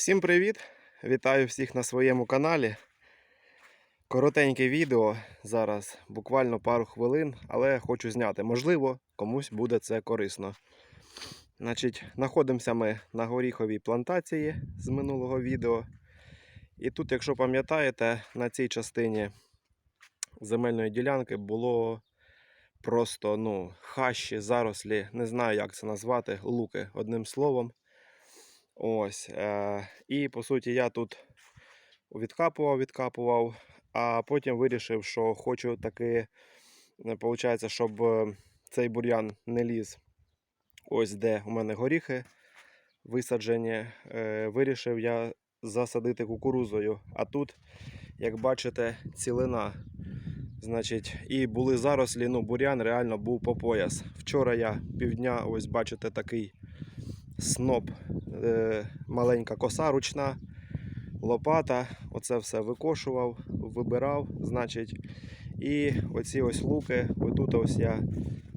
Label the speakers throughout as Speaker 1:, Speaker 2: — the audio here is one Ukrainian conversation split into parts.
Speaker 1: Всім привіт! Вітаю всіх на своєму каналі. Коротеньке відео зараз, буквально пару хвилин, але хочу зняти. Можливо, комусь буде це корисно. Значить, знаходимося ми на горіховій плантації з минулого відео. І тут, якщо пам'ятаєте, на цій частині земельної ділянки було просто ну, хащі, зарослі, не знаю, як це назвати, луки, одним словом. Ось. Е, і по суті я тут відкапував, відкапував, а потім вирішив, що хочу таки, виходить, щоб е, цей бур'ян не ліз. Ось де у мене горіхи висаджені. Е, вирішив я засадити кукурузою. А тут, як бачите, цілина. Значить, і були зарослі, ну, бур'ян реально був по пояс. Вчора я півдня, ось бачите, такий сноп, е, маленька коса ручна, лопата. Оце все викошував, вибирав, значить. І оці ось луки, отут ось я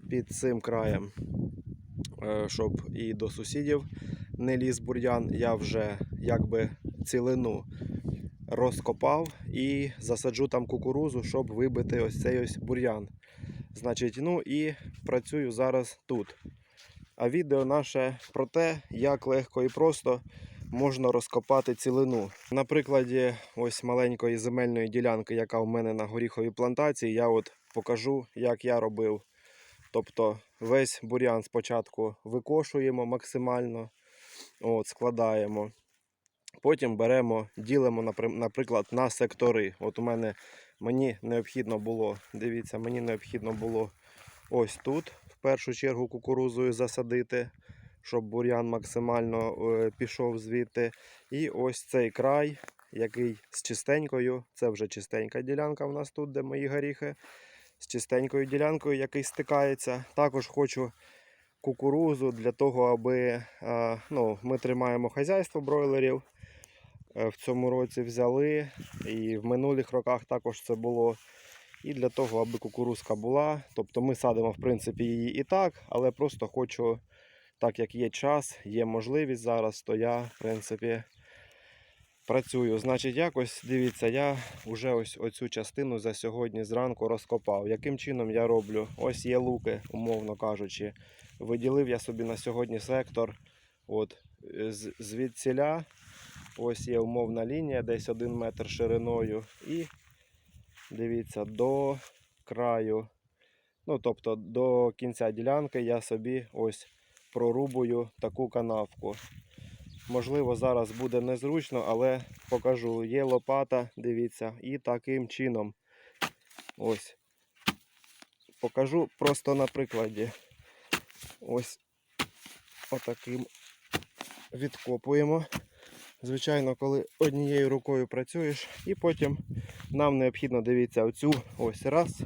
Speaker 1: під цим краєм, е, щоб і до сусідів не ліз бур'ян, я вже якби цілину розкопав і засаджу там кукурузу, щоб вибити ось цей ось бур'ян. Значить, ну і працюю зараз тут. А відео наше про те, як легко і просто можна розкопати цілину. На прикладі ось маленької земельної ділянки, яка в мене на горіховій плантації, я от покажу, як я робив. Тобто весь бур'ян спочатку викошуємо максимально, от, складаємо. Потім беремо, ділимо, наприклад, на сектори. От у мене мені необхідно було, дивіться, мені необхідно було ось тут першу чергу кукурузою засадити, щоб бур'ян максимально е, пішов звідти. І ось цей край, який з чистенькою, це вже чистенька ділянка в нас тут, де мої горіхи, з чистенькою ділянкою, який стикається. Також хочу кукурузу для того, аби е, ну, ми тримаємо хазяйство бройлерів. Е, В цьому році взяли, і в минулих роках також це було. І для того, аби кукурузка була. Тобто ми садимо, в принципі, її і так, але просто хочу, так як є час, є можливість зараз, то я, в принципі, працюю. Значить, якось дивіться, я вже ось оцю частину за сьогодні зранку розкопав. Яким чином я роблю? Ось є луки, умовно кажучи. Виділив я собі на сьогодні сектор. От, звідсіля. Ось є умовна лінія, десь 1 метр шириною. І дивіться, до краю, ну тобто до кінця ділянки я собі ось прорубую таку канавку. Можливо, зараз буде незручно, але покажу. Є лопата, дивіться, і таким чином. Ось. Покажу просто на прикладі. Ось отаким відкопуємо. Звичайно, коли однією рукою працюєш, і потім нам необхідно, дивіться, оцю ось раз.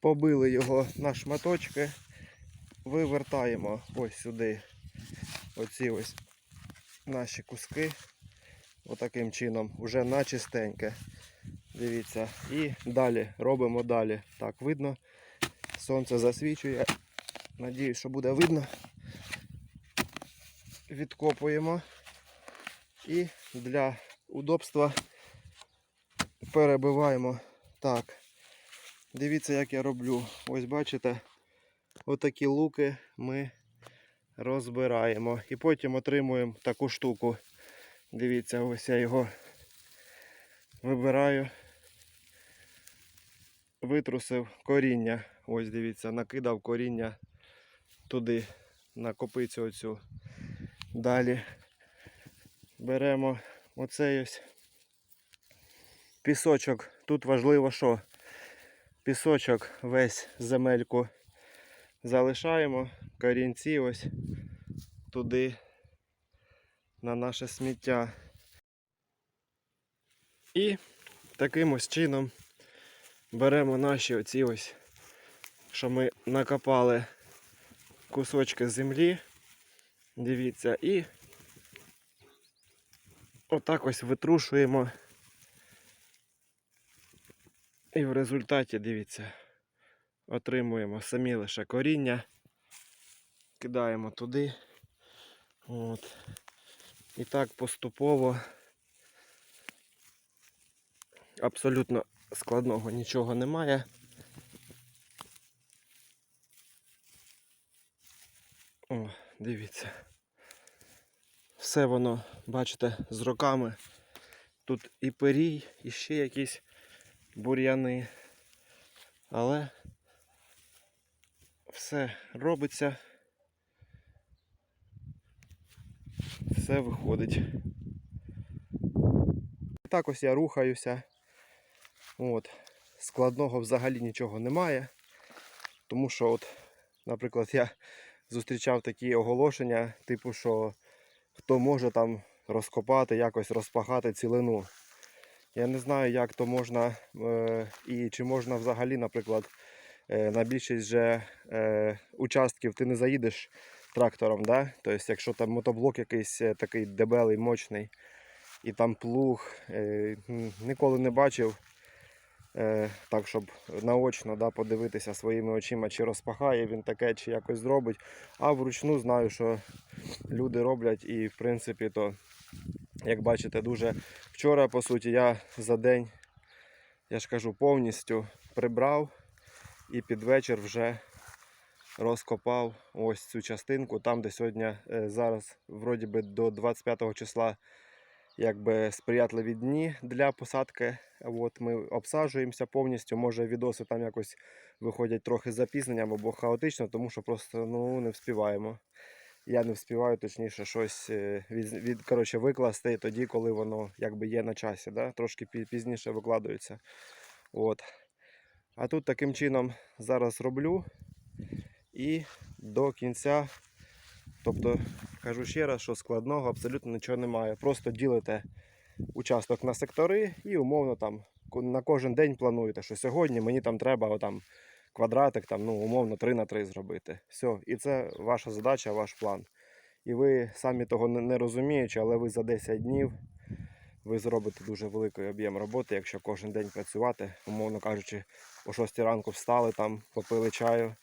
Speaker 1: Побили його на шматочки, вивертаємо ось сюди оці ось наші куски. Отаким чином, уже на чистеньке. Дивіться. І далі робимо далі. Так, видно. Сонце засвічує. Надіюсь, що буде видно відкопуємо і для удобства перебиваємо так. Дивіться, як я роблю. Ось бачите, отакі луки ми розбираємо. І потім отримуємо таку штуку. Дивіться, ось я його вибираю. Витрусив коріння. Ось дивіться, накидав коріння туди, на копицю оцю. Далі беремо оцей ось пісочок. Тут важливо, що пісочок весь земельку залишаємо, корінці ось туди на наше сміття. І таким ось чином беремо наші оці ось, що ми накопали кусочки землі. Дивіться, і отак ось витрушуємо. І в результаті, дивіться, отримуємо самі лише коріння, кидаємо туди. От. І так поступово абсолютно складного нічого немає. О, дивіться. Все воно, бачите, з роками. Тут і пирій, і ще якісь бур'яни. Але все робиться. Все виходить. Так ось я рухаюся. От. Складного взагалі нічого немає. Тому що, от, наприклад, я зустрічав такі оголошення, типу, що хто може там розкопати, якось розпахати цілину. Я не знаю, як то можна е, і чи можна взагалі, наприклад, е, на більшість же е, участків ти не заїдеш трактором, да? Тобто, якщо там мотоблок якийсь такий дебелий, мощний, і там плуг, ніколи не бачив. Е, так, щоб наочно да, подивитися своїми очима, чи розпахає він таке, чи якось зробить. А вручну знаю, що люди роблять і в принципі то, як бачите, дуже вчора, по суті, я за день, я ж кажу, повністю прибрав і під вечір вже розкопав ось цю частинку, там, де сьогодні е, зараз вроді би до 25 числа якби сприятливі дні для посадки. От ми обсаджуємося повністю. Може відоси там якось виходять трохи з запізненням або хаотично, тому що просто ну, не вспіваємо. Я не вспіваю точніше щось е, від, від, коротше, викласти тоді, коли воно якби є на часі. Да? Трошки пізніше викладаються. От. А тут таким чином зараз роблю і до кінця Тобто, кажу ще раз, що складного абсолютно нічого немає. Просто ділите участок на сектори і умовно там на кожен день плануєте, що сьогодні мені там треба отам квадратик, там, ну, умовно 3 на 3 зробити. Все. І це ваша задача, ваш план. І ви самі того не, розуміючи, але ви за 10 днів ви зробите дуже великий об'єм роботи, якщо кожен день працювати, умовно кажучи, о 6 ранку встали, там, попили чаю,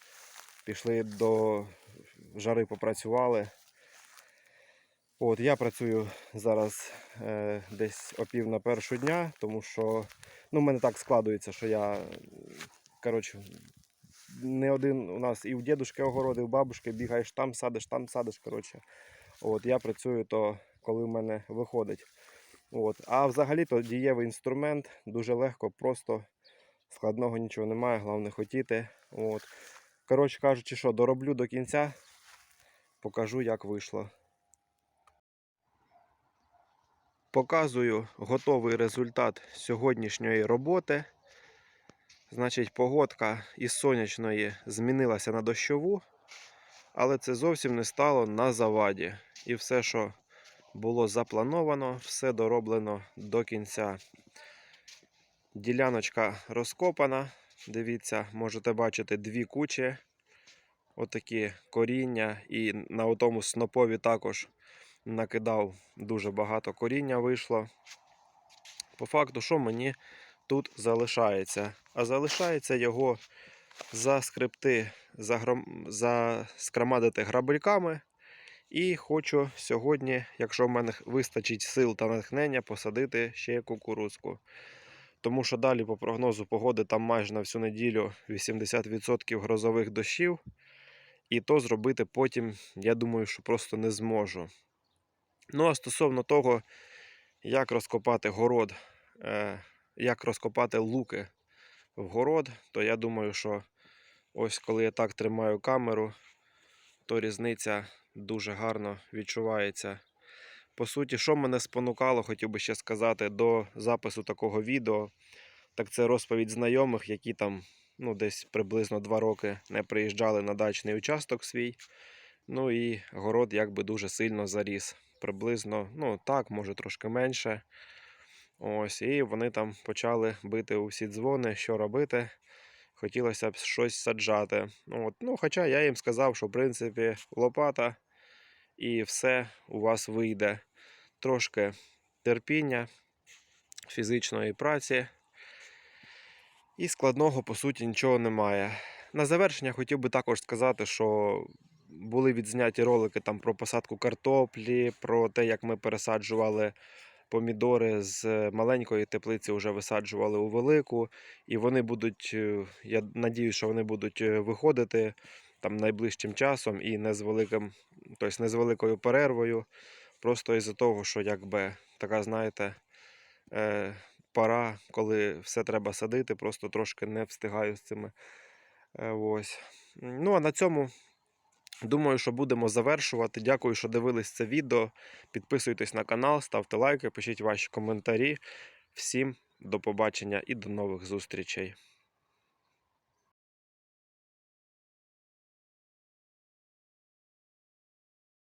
Speaker 1: пішли до жари попрацювали. От, я працюю зараз е, десь о пів на першу дня, тому що ну, в мене так складується, що я коротше, не один у нас і в дідушки огороди, і в бабушки бігаєш там, садиш, там садиш. Коротше. От, я працюю то, коли в мене виходить. От. А взагалі то дієвий інструмент, дуже легко, просто складного нічого немає, головне хотіти. От. Коротше кажучи, що дороблю до кінця, покажу, як вийшло. Показую готовий результат сьогоднішньої роботи. Значить, погодка із сонячної змінилася на дощову, але це зовсім не стало на заваді. І все, що було заплановано, все дороблено до кінця. Діляночка розкопана. Дивіться, можете бачити дві кучі. Отакі коріння. І на тому снопові також накидав дуже багато коріння вийшло. По факту, що мені тут залишається? А залишається його заскребти, загром... заскрамадити грабельками. І хочу сьогодні, якщо в мене вистачить сил та натхнення, посадити ще кукурузку. Тому що далі, по прогнозу погоди, там майже на всю неділю 80% грозових дощів. І то зробити потім, я думаю, що просто не зможу. Ну, а стосовно того, як розкопати город, е, як розкопати луки в город, то я думаю, що ось коли я так тримаю камеру, то різниця дуже гарно відчувається. По суті, що мене спонукало, хотів би ще сказати, до запису такого відео, так це розповідь знайомих, які там ну, десь приблизно 2 роки не приїжджали на дачний участок свій. Ну і город якби дуже сильно заріс. Приблизно, ну так, може трошки менше. Ось, і вони там почали бити у всі дзвони, що робити. Хотілося б щось саджати. От, ну, Хоча я їм сказав, що в принципі лопата і все у вас вийде. Трошки терпіння, фізичної праці. І складного, по суті, нічого немає. На завершення хотів би також сказати, що були відзняті ролики там про посадку картоплі, про те, як ми пересаджували помідори з е, маленької теплиці, вже висаджували у велику. І вони будуть, е, я надію, що вони будуть е, виходити там найближчим часом і не з великим, тобто не з великою перервою. Просто із-за того, що якби така, знаєте, пора, коли все треба садити, просто трошки не встигаю з цими. Е, ось. Ну, а на цьому думаю, що будемо завершувати. Дякую, що дивились це відео. Підписуйтесь на канал, ставте лайки, пишіть ваші коментарі. Всім до побачення і до нових зустрічей.